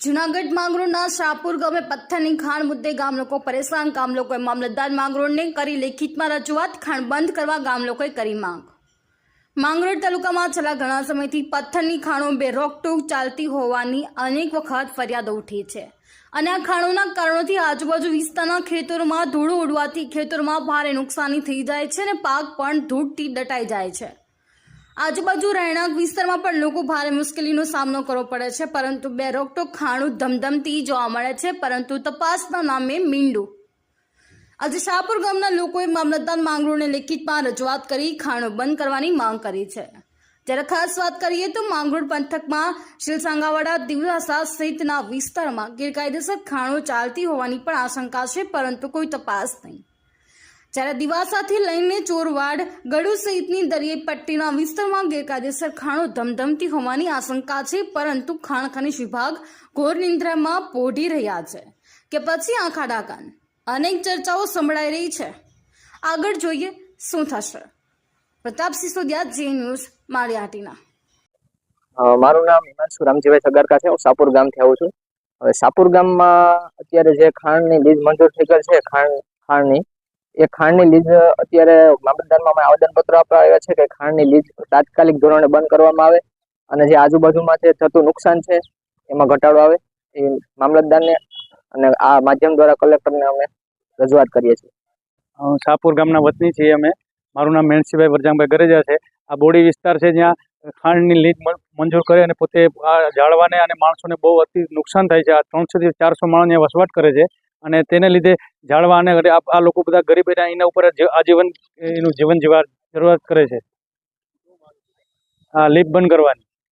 જુનાગઢ માંગરોળના શાહપુર ગામે પથ્થરની ખાણ મુદ્દે ગામ લોકો પરેશાન. ગામ લોકોએ મામલતદાર માંગરોળને કરી લેખિતમાં રજૂઆત. ખાણ બંધ કરવા ગામ લોકોએ કરી માંગ. માંગરોળ તાલુકામાં છેલ્લા ઘણા સમયથી પથ્થરની ખાણો બે રોકટોક ચાલતી હોવાની અનેક વખત ફરિયાદો ઉઠી છે. અને આ ખાણોના કારણોથી આજુબાજુ વિસ્તારના ખેતરોમાં ધૂળ ઉડવાથી ખેતરોમાં ભારે નુકસાની થઈ જાય છે અને પાક પણ ધૂળથી દટાઈ જાય છે. આજુબાજુ રહેણાંક વિસ્તારમાં પણ લોકો ભારે મુશ્કેલીનો સામનો કરવો પડે છે, પરંતુ બે રોકટો ખાણું ધમધમતી જોવા મળે છે, પરંતુ તપાસના નામે મીંડું. આજે શાહપુર ગામના લોકોએ મામલતદાર માંગરોળને લેખિતમાં રજૂઆત કરી ખાણો બંધ કરવાની માંગ કરી છે. જ્યારે ખાસ વાત કરીએ તો માંગરોળ પંથકમાં શિલસાંગાવાડા દિવરાસા સહિતના વિસ્તારમાં ગેરકાયદેસર ખાણો ચાલતી હોવાની પણ આશંકા છે, પરંતુ કોઈ તપાસ નહીં. જ્યારે દિવાસાથી લઈને ચોરવાડ ગડુ સહિતની દરિયાઈ પટ્ટીના વિસ્તારમાં ગેરકાયદેસર ખાણો ધમધમતી હોવાની આશંકા છે, પરંતુ ખાણ ખનિજ વિભાગ ઘોર નિંદ્રામાં પોઢી રહ્યા છે. કે પછી આંખા ડાકાન? અનેક ચર્ચાઓ સંભળાઈ રહી છે. આગળ જોઈએ શું થશે. પ્રતાપ સિસોદિયા જે ન્યૂઝ માળિયાટીના મારું નામ હિમાંશુ રામજીભાઈ સગારકા છે. હું સાપુર ગામથી આવું છું. હવે સાપુર ગામમાં અત્યારે જે ખાંડની લીઝ મંજૂર થઈ ગયેલ છે, ખાણ ખાંડની એ ખાંડની લીઝ અત્યારે મામલતદારમાં આવેદનપત્ર આપવા આવ્યા છે કે ખાંડની લીઝ તાત્કાલિક ધોરણે બંધ કરવામાં આવે અને જે આજુબાજુમાં જે થતું નુકસાન છે, એમાં ઘટાડો આવે. એ મામલતદારને અને આ માધ્યમ દ્વારા કલેક્ટરને અમે રજૂઆત કરીએ છીએ. શાહપુર ગામના વતની છીએ અમે. મારું નામ મેણસીભાઈ વરજાંગભાઈ ગરેજા છે. આ બોડી વિસ્તાર છે જ્યાં ખાંડની લીજ મંજૂર કરે અને પોતે આ જાળવાને અને માણસોને બહુ અતિ નુકસાન થાય છે. આ ત્રણસોથી ચારસો માણસ અહીંયા વસવાટ કરે છે. અને તેને લીધે ઝાડવા અને આ લોકો બધા ગરીબ એના એના ઉપર આજીવન એનું જીવન જીવવા જરૂરત કરે છે. હા લીપ બંધ કરવાની.